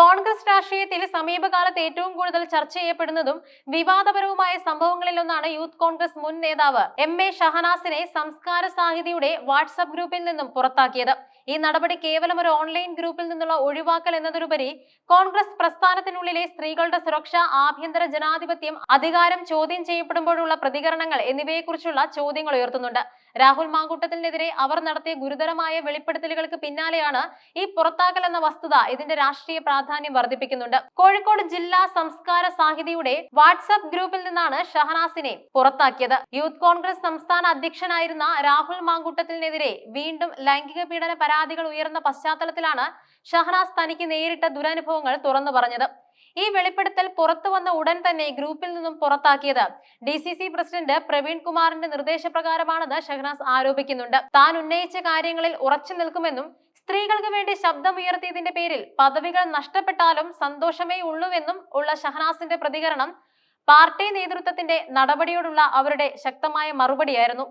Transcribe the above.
കോൺഗ്രസ് രാഷ്ട്രീയത്തിൽ സമീപകാലത്ത് ഏറ്റവും കൂടുതൽ ചർച്ച ചെയ്യപ്പെടുന്നതും വിവാദപരവുമായ സംഭവങ്ങളിലൊന്നാണ് യൂത്ത് കോൺഗ്രസ് മുൻ നേതാവ് എം എ ഷഹനാസിനെ സംസ്കാര സാഹിതിയുടെ വാട്സപ്പ് ഗ്രൂപ്പിൽ നിന്നും പുറത്താക്കിയത്. ഈ നടപടി കേവലം ഒരു ഓൺലൈൻ ഗ്രൂപ്പിൽ നിന്നുള്ള ഒഴിവാക്കൽ എന്നതിലുപരി കോൺഗ്രസ് പ്രസ്ഥാനത്തിനുള്ളിലെ സ്ത്രീകളുടെ സുരക്ഷ ആഭ്യന്തര ജനാധിപത്യം അധികാരം ചോദ്യം ചെയ്യപ്പെടുമ്പോഴുള്ള പ്രതികരണങ്ങൾ എന്നിവയെക്കുറിച്ചുള്ള ചോദ്യങ്ങൾ ഉയർത്തുന്നുണ്ട്. രാഹുൽ മാങ്കൂട്ടത്തിനെതിരെ അവർ നടത്തിയ ഗുരുതരമായ വെളിപ്പെടുത്തലുകൾക്ക് പിന്നാലെയാണ് ഈ പുറത്താക്കൽ എന്ന വസ്തുത ഇതിന്റെ രാഷ്ട്രീയ പ്രാധാന്യം വർദ്ധിപ്പിക്കുന്നുണ്ട്. കോഴിക്കോട് ജില്ലാ സംസ്കാര സാഹിതിയുടെ വാട്സ്ആപ്പ് ഗ്രൂപ്പിൽ നിന്നാണ് ഷഹനാസിനെ പുറത്താക്കിയത്. യൂത്ത് കോൺഗ്രസ് സംസ്ഥാന അധ്യക്ഷനായിരുന്ന രാഹുൽ മാങ്കൂട്ടത്തിനെതിരെ വീണ്ടും ലൈംഗിക പീഡന പരാതികൾ ഉയർന്ന പശ്ചാത്തലത്തിലാണ് ഷഹനാസ് തനിക്ക് നേരിട്ട ദുരനുഭവങ്ങൾ തുറന്നു പറഞ്ഞത്. ഈ വെളിപ്പെടുത്തൽ പുറത്തു വന്ന ഉടൻ തന്നെ ഗ്രൂപ്പിൽ നിന്നും പുറത്താക്കിയത് D C C president Praveen കുമാറിന്റെ നിർദ്ദേശപ്രകാരമാണെന്ന് ഷഹനാസ് ആരോപിക്കുന്നുണ്ട്. താൻ ഉന്നയിച്ച കാര്യങ്ങളിൽ ഉറച്ചു നിൽക്കുമെന്നും സ്ത്രീകൾക്ക് വേണ്ടി ശബ്ദമുയർത്തിയതിന്റെ പേരിൽ പദവികൾ നഷ്ടപ്പെട്ടാലും സന്തോഷമേ ഉള്ളൂവെന്നും ഉള്ള ഷഹനാസിന്റെ പ്രതികരണം പാർട്ടി നേതൃത്വത്തിന്റെ നടപടിയോടുള്ള അവരുടെ ശക്തമായ മറുപടിയായിരുന്നു.